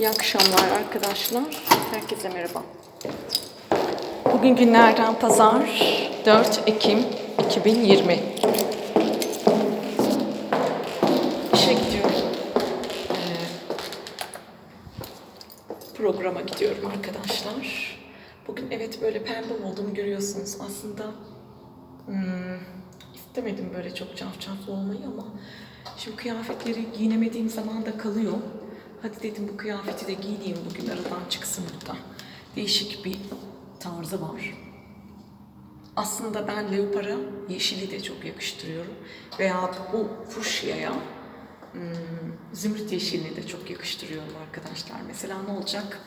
İyi akşamlar arkadaşlar. Herkese merhaba. Bugün günlerden pazar 4 Ekim 2020. İşe gidiyorum. Ee, programa gidiyorum arkadaşlar. Bugün evet böyle pembe olduğumu görüyorsunuz. Aslında hmm, istemedim böyle çok cafcaflı olmayı ama şimdi kıyafetleri giyinemediğim zaman da kalıyor. Hadi dedim bu kıyafeti de giyineyim bugün aradan çıksın burada. Değişik bir tarzı var. Aslında ben leopara yeşili de çok yakıştırıyorum. Veya bu fuşyaya hmm, zümrüt yeşilini de çok yakıştırıyorum arkadaşlar. Mesela ne olacak?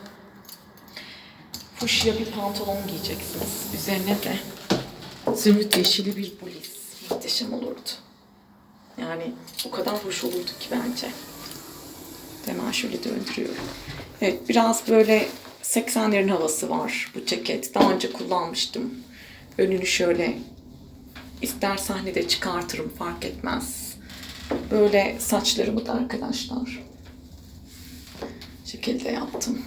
Fuşya bir pantolon giyeceksiniz. Üzerine de zümrüt yeşili bir bluz. Muhteşem olurdu. Yani o kadar hoş olurdu ki bence. Şöyle döndürüyorum. Evet biraz böyle 80'lerin havası var bu ceket. Daha önce kullanmıştım. Önünü şöyle ister sahnede çıkartırım fark etmez. Böyle saçlarımı da arkadaşlar şekilde yaptım.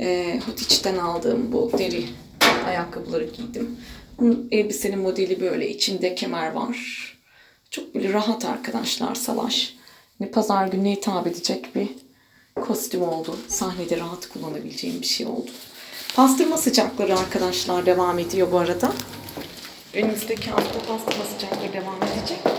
Ee, Hutiç'ten aldığım bu deri ayakkabıları giydim. Bunun elbisenin modeli böyle. içinde kemer var. Çok böyle rahat arkadaşlar salaş. Hani pazar gününe hitap edecek bir kostüm oldu. Sahnede rahat kullanabileceğim bir şey oldu. Pastırma sıcakları arkadaşlar devam ediyor bu arada. Önümüzdeki hafta pastırma sıcakları devam edecek.